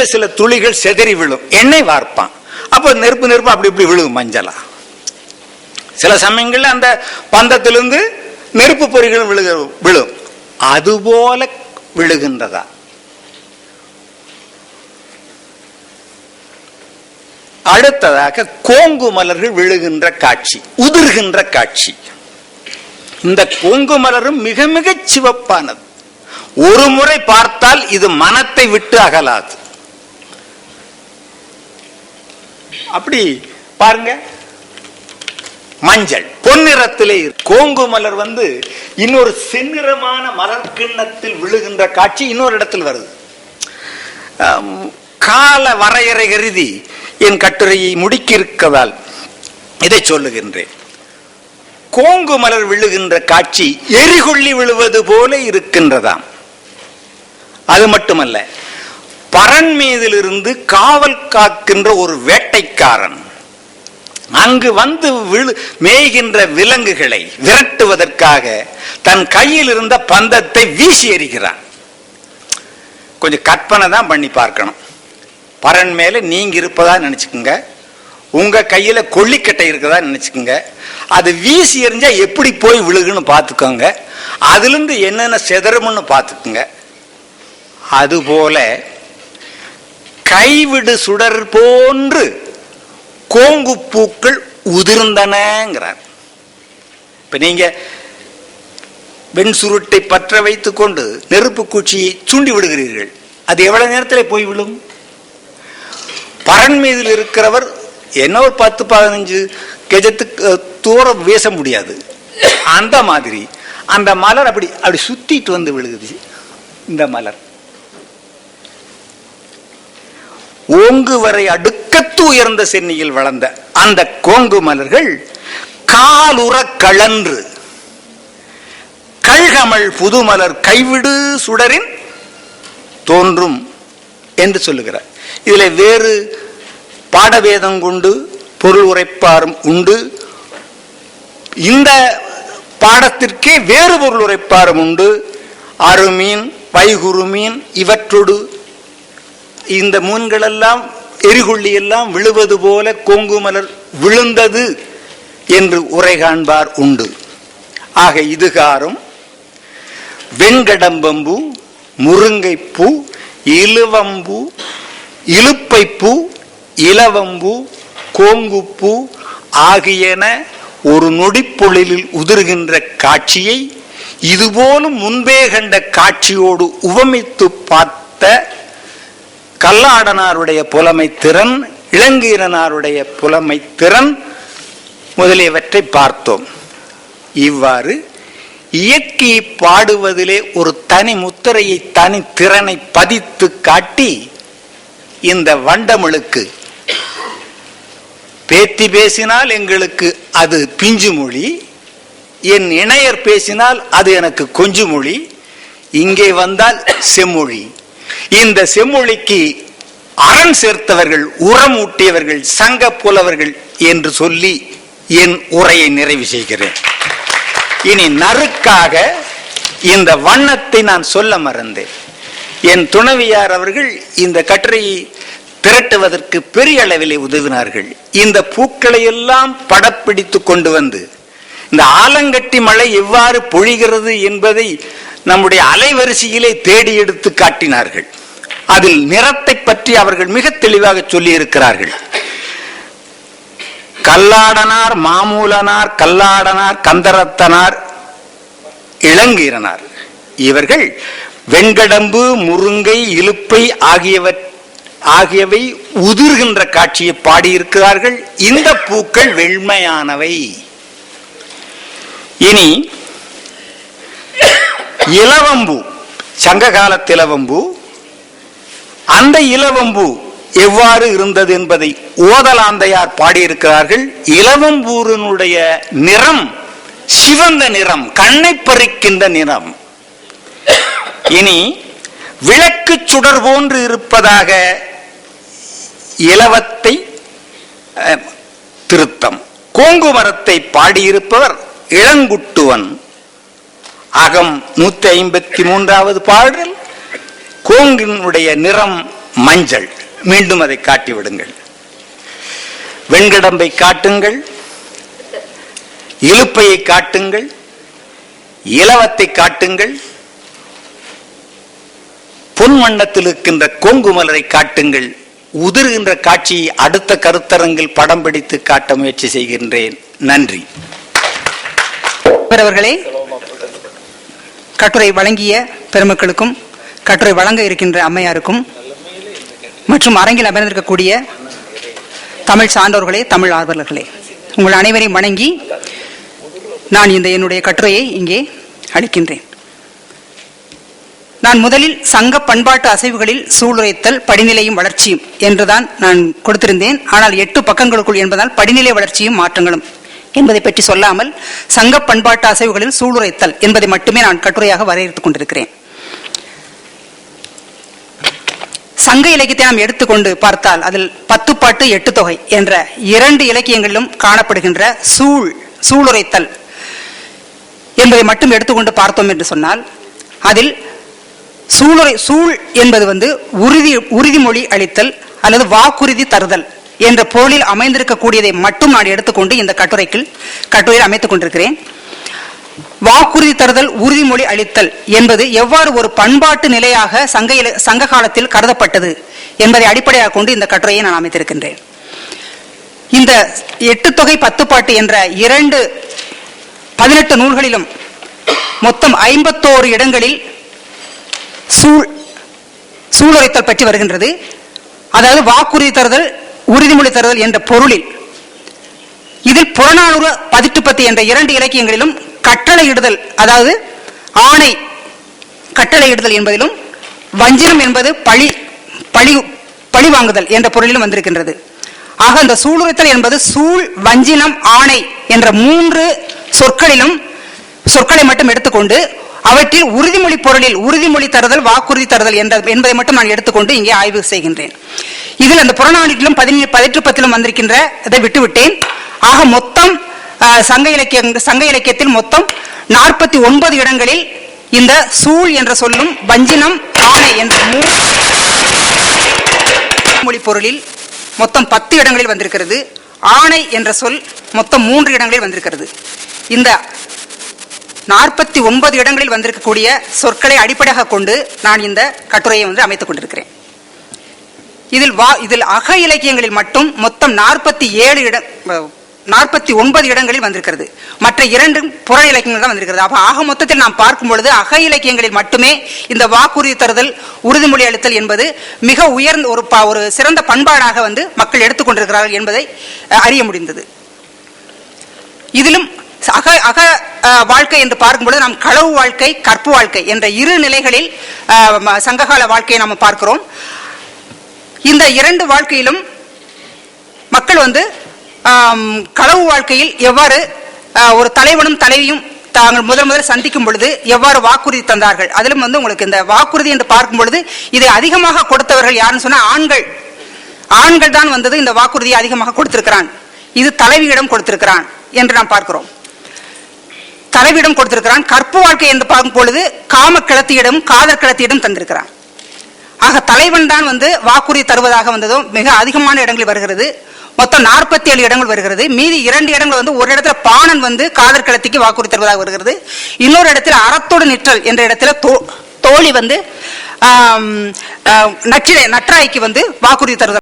அதுல சில துளிகள் செதறி விழும். எண்ணெய் வார்ப்பான். அப்போ நெருப்பு நெருப்பு அப்படி இப்படி விழுகும் மஞ்சளா. சில சமயங்கள்ல அந்த பந்தத்திலிருந்து நெருப்பு பொறிகள் விழுக விழும். அதுபோல விழுகின்றதா? அடுத்ததாக கோங்கு மலர்கள் விழுகின்ற காட்சி உதிர்கின்ற காட்சி. இந்த கோங்கு மலரும் மிக மிக சிவப்பானது. ஒரு முறை பார்த்தால் இது மனத்தை விட்டு அகலாது. அப்படி பாருங்க. மஞ்சள். பொன்னிறத்திலே கோங்கு மலர் வந்து இன்னொரு செந்நிறமான மலர் கிண்ணத்தில் விழுகின்ற காட்சி இன்னொரு இடத்தில் வருது. கால வரையறை கருதி என் கட்டுரையை முடிக்க இருக்கதால் இதை சொல்லுகின்றேன். கோங்கு மலர் விழுகின்ற காட்சி எரிகொள்ளி விழுவது போல இருக்கின்றதாம். அது மட்டுமல்ல பரன் மீதிலிருந்து காவல் காக்கின்ற ஒரு வேட்டைக்காரன். அங்கு வந்து விழு மேய்கின்ற விலங்குகளை விரட்டுவதற்காக தன் கையில் இருந்த பந்தத்தை வீசி எறிகிறான். கொஞ்சம் கற்பனை தான் பண்ணி பார்க்கணும். பரன் மேல நீங்க இருப்பதா நினைச்சுக்குங்க. உங்க கையில கொல்லிக்கட்டை இருக்கதா நினச்சிக்கோங்க. அது வீசி எறிஞ்சா எப்படி போய் விழுகுன்னு பார்த்துக்கோங்க. அதுல இருந்து என்னென்ன செதறும்னு பார்த்துக்குங்க. அதுபோல கைவிடு சுடர் போன்று கோங்கு பூக்கள் உதிர்ந்தனங்கிறார். இப்ப நீங்க வெண் சுருட்டை பற்ற வைத்துக் கொண்டு நெருப்பு குச்சியை சூண்டி விடுகிறீர்கள். அது எவ்வளவு நேரத்தில் போய் விழும்? பரன் மீதில் இருக்கிறவர் என்ன ஒரு பத்து பதினஞ்சு கெஜத்துக்கு தூரம் வீச முடியாது. அந்த மாதிரி அந்த மலர் அப்படி அப்படி சுத்திட்டு வந்து விழுகுது. இந்த மலர். ஓங்கு வரை அடுக்கத்து உயர்ந்த சென்னியில் வளர்ந்த அந்த கோங்கு மலர்கள் காலுற கழன்று. கழ்கமல் புதுமலர் கைவிடு சுடரின் தோன்றும் என்று சொல்லுகிறார். இதில் வேறு பாடவேதம் கொண்டு பொருள் உரைப்பாரும் உண்டு. இந்த பாடத்திற்கே வேறு பொருள் உரைப்பாரும் உண்டு. அருமீன் வைகுருமீன் இவற்றோடு இந்த மூன்களெல்லாம் எரிகொள்ளி எல்லாம் விழுவது போல கோங்குமலர் விழுந்தது என்று உரை காண்பார் உண்டு. ஆக இதுகாரும் வெண்கடம்பம்பூ முருங்கைப்பூ இலுவம்பூ இலுப்பைப்பூ இலவம்பூ கோங்குப்பூ ஆகியன ஒரு நொடிப்பொழிலில் உதிர்கின்ற காட்சியை இதுபோலும் முன்பே கண்ட காட்சியோடு உவமித்து பார்த்த கல்லாடனாருடைய புலமை திறன் இளங்கீரனாருடைய புலமை திறன் முதலியவற்றை பார்த்தோம். இவ்வாறு இயக்கி பாடுவதிலே ஒரு தனி முத்திரையை தனி திறனை பதித்து காட்டி இந்த வண்டமிழுக்கு. பேத்தி பேசினால் எங்களுக்கு அது பிஞ்சு மொழி என் இணையர் பேசினால் அது எனக்கு கொஞ்சு மொழி இங்கே வந்தால் செம்மொழி. இந்த செம்மொழிக்கு அரண் சேர்த்தவர்கள் உரம் ஊட்டியவர்கள் சங்க புலவர்கள் என்று சொல்லி என் உரையை நிறைவு செய்கிறேன். இனி நறுக்காக இந்த வண்ணத்தை நான் சொல்ல மறந்தேன். என் துணைவியார் அவர்கள் இந்த கட்டுரையை திரட்டுவதற்கு பெரிய அளவிலே உதவினார்கள். இந்த பூக்களை எல்லாம் படப்பிடித்து கொண்டு வந்து இந்த ஆலங்கட்டி மழை எவ்வாறு பொழிகிறது என்பதை நம்முடைய அலைவரிசையிலே தேடி எடுத்து காட்டினார்கள். அதில் நிறத்தை பற்றி அவர்கள் மிக தெளிவாக சொல்லி இருக்கிறார்கள் கல்லாடனார் மாமூலனார் கல்லாடனார் கந்தரத்தனார் இளங்கீரனார். இவர்கள் வெண்கடம்பு முருங்கை இலுப்பை ஆகியவை உதிர்கின்ற காட்சியை பாடியிருக்கிறார்கள். இந்த பூக்கள் வெண்மையானவை. இனி இலவம்பு சங்க காலத்து இலவம்பு அந்த இலவம்பூ எவ்வாறு இருந்தது என்பதை ஓதலாந்தையார் பாடியிருக்கிறார்கள். இளவம்பூரனுடைய நிறம் சிவந்த நிறம் கண்ணை பறிக்கின்ற நிறம். இனி விளக்கு சுடர் போன்று இருப்பதாக இலவத்தை அஹ், திருத்தம். கோங்கு மரத்தை பாடியிருப்பவர் இளங்குட்டுவன். அகம் நூத்தி ஐம்பத்தி மூன்றாவது பாடல். கோங்கினுடைய நிறம் மஞ்சள். மீண்டும் அதை காட்டி விடுங்கள் வெண்கடம்பை காட்டுங்கள். இழுப்பையை காட்டுங்கள். இலவத்தை காட்டுங்கள். பொன் வண்ணத்தில் இருக்கின்ற கொங்கு மலரை காட்டுங்கள். உதிர்கின்ற காட்சியை அடுத்த கருத்தரங்கில் படம் பிடித்து காட்ட முயற்சி செய்கின்றேன். நன்றி. அவர்களே கட்டுரை வழங்கிய பெருமக்களுக்கும் கட்டுரை வழங்க இருக்கின்ற அம்மையாருக்கும் மற்றும் அரங்கில் அமர்ந்திருக்கக்கூடிய தமிழ் சான்றோர்களே தமிழ் ஆர்வலர்களே உங்கள் அனைவரையும் வணங்கி நான் இந்த என்னுடைய கட்டுரையை இங்கே அளிக்கின்றேன். நான் முதலில் சங்க பண்பாட்டு அசைவுகளில் சூளுரைத்தல் படிநிலையும் வளர்ச்சியும் என்றுதான் நான் கொடுத்திருந்தேன். ஆனால் எட்டு பக்கங்களுக்குள் என்பதால் படிநிலை வளர்ச்சியும் மாற்றங்களும் என்பதை பற்றி சொல்லாமல் சங்க பண்பாட்டு அசைவுகளில் சூளுரைத்தல் என்பதை மட்டுமே நான் கட்டுரையாக வரையறுத்துக் கொண்டிருக்கிறேன். சங்க இலக்கியத்தை நாம் எடுத்துக்கொண்டு பார்த்தால் அதில் பத்து பாட்டு எட்டு தொகை என்ற இரண்டு இலக்கியங்களிலும் காணப்படுகின்ற சூழ் சூளுரைத்தல் என்பதை மட்டும் எடுத்துக்கொண்டு பார்த்தோம் என்று சொன்னால் அதில் சூளுரை சூழ் என்பது வந்து உறுதி உறுதிமொழி அளித்தல் அல்லது வாக்குறுதி தருதல் என்ற பொருளில் அமைந்திருக்கக்கூடியதை மட்டும் நான் எடுத்துக்கொண்டு இந்த கட்டுரைக்கு கட்டுரையில் அமைத்துக் கொண்டிருக்கிறேன். வாக்குறுதி தருதல் உறுதிமொழி அளித்தல் என்பது எவ்வாறு ஒரு பண்பாட்டு நிலையாக சங்க சங்க காலத்தில் கருதப்பட்டது என்பதை அடிப்படையாக கொண்டு இந்த கட்டுரையை நான் அமைத்திருக்கின்றேன். இந்த எட்டு தொகை பத்து பாட்டு என்ற இரண்டு பதினெட்டு நூல்களிலும் மொத்தம் ஐம்பத்தோரு இடங்களில் சூழ் சூளுரைத்தல் பற்றி வருகின்றது. அதாவது வாக்குறுதி தருதல் உறுதிமொழி தருதல் என்ற பொருளில் இதில் புறநானூறு பதிட்டு பத்து என்ற இரண்டு இலக்கியங்களிலும் கட்டளையிடுதல் அதாவது ஆணை கட்டளையிடுதல் என்பதிலும் வஞ்சினம் என்பது பழி பழி பழி வாங்குதல் என்ற பொருளிலும் வந்திருக்கின்றது. ஆக அந்த சூளுரைத்தல் என்பது சூழ் வஞ்சினம் ஆணை என்ற மூன்று சொற்களிலும் சொற்களை மட்டும் எடுத்துக்கொண்டு அவற்றில் உறுதிமொழி பொருளில் உறுதிமொழி தருதல் வாக்குறுதி தருதல் என்ற என்பதை மட்டும் நான் எடுத்துக்கொண்டு இங்கே ஆய்வு செய்கின்றேன். இதில் அந்த புறநானூற்றிலும் பதினேழு பதிற்றுப்பத்திலும் பத்திலும் வந்திருக்கின்ற இதை விட்டுவிட்டேன். ஆக மொத்தம் சங்க இலக்கிய சங்க இலக்கியத்தில் மொத்தம் நாற்பத்தி ஒன்பது இடங்களில் இந்த சூழ் என்ற சொல்லும் வஞ்சினம் ஆணை என்ற மொழி பொருளில் மொத்தம் பத்து இடங்களில் வந்திருக்கிறது. ஆணை என்ற சொல் மொத்தம் மூன்று இடங்களில் வந்திருக்கிறது. இந்த நாற்பத்தி ஒன்பது இடங்களில் வந்திருக்கக்கூடிய சொற்களை அடிப்படையாக கொண்டு நான் இந்த கட்டுரையை வந்து அமைத்துக் கொண்டிருக்கிறேன். இதில் வா இதில் அக இலக்கியங்களில் மட்டும் மொத்தம் நாற்பத்தி ஏழு இடம் நாற்பத்தி ஒன்பது இடங்களில் வந்திருக்கிறது. மற்ற இரண்டும் புற இலக்கியங்கள் தான் வந்திருக்கிறது. அப்ப ஆக மொத்தத்தில் நாம் பார்க்கும் பொழுது அக இலக்கியங்களில் மட்டுமே இந்த வாக்குறுதி தருதல் உறுதிமொழி அளித்தல் என்பது மிக உயர்ந்த ஒரு ஒரு சிறந்த பண்பாடாக வந்து மக்கள் எடுத்துக்கொண்டிருக்கிறார்கள் என்பதை அறிய முடிந்தது. இதிலும் அக அக அஹ், வாழ்க்கை என்று பார்க்கும்பொழுது நாம் களவு வாழ்க்கை கற்பு வாழ்க்கை என்ற இரு நிலைகளில் சங்ககால வாழ்க்கையை நாம் பார்க்கிறோம். இந்த இரண்டு வாழ்க்கையிலும் மக்கள் வந்து களவு வாழ்க்கையில் எவ்வாறு ஒரு தலைவனும் தலைவியும் தாங்கள் முதல் முதல் சந்திக்கும் பொழுது எவ்வாறு வாக்குறுதி தந்தார்கள்? அதிலும் வந்து உங்களுக்கு இந்த வாக்குறுதி என்று பார்க்கும் பொழுது இதை அதிகமாக கொடுத்தவர்கள் யாருன்னு சொன்னால் ஆண்கள். ஆண்கள் தான் வந்தது இந்த வாக்குறுதியை அதிகமாக கொடுத்திருக்கிறான். இது தலைவியிடம் கொடுத்திருக்கிறான் என்று நாம் பார்க்கிறோம். தலைவியிடம் கொடுத்திருக்கிறான் கற்பு வாழ்க்கை என்று பார்க்கும் பொழுது காம கிளத்தியிடம் காதல் கிளத்தியிடம் தந்திருக்கிறான். ஆக தலைவன் தான் வந்து வாக்குறுதி தருவதாக வந்ததும் மிக அதிகமான இடங்களில் வருகிறது. மொத்தம் நாற்பத்தி ஏழு இடங்கள் வருகிறது. மீதி இரண்டு இடங்கள் வந்து ஒரு இடத்துல பாணன் வந்து காதல் களத்திக்கு வாக்குறுதி தருவதாக வருகிறது. இன்னொரு இடத்துல அறத்தோடு நிற்றல் என்ற இடத்துல தோ- தோழி வந்து ஆம், நற்றாய்க்கு வந்து வாக்குறுதி தருவதாக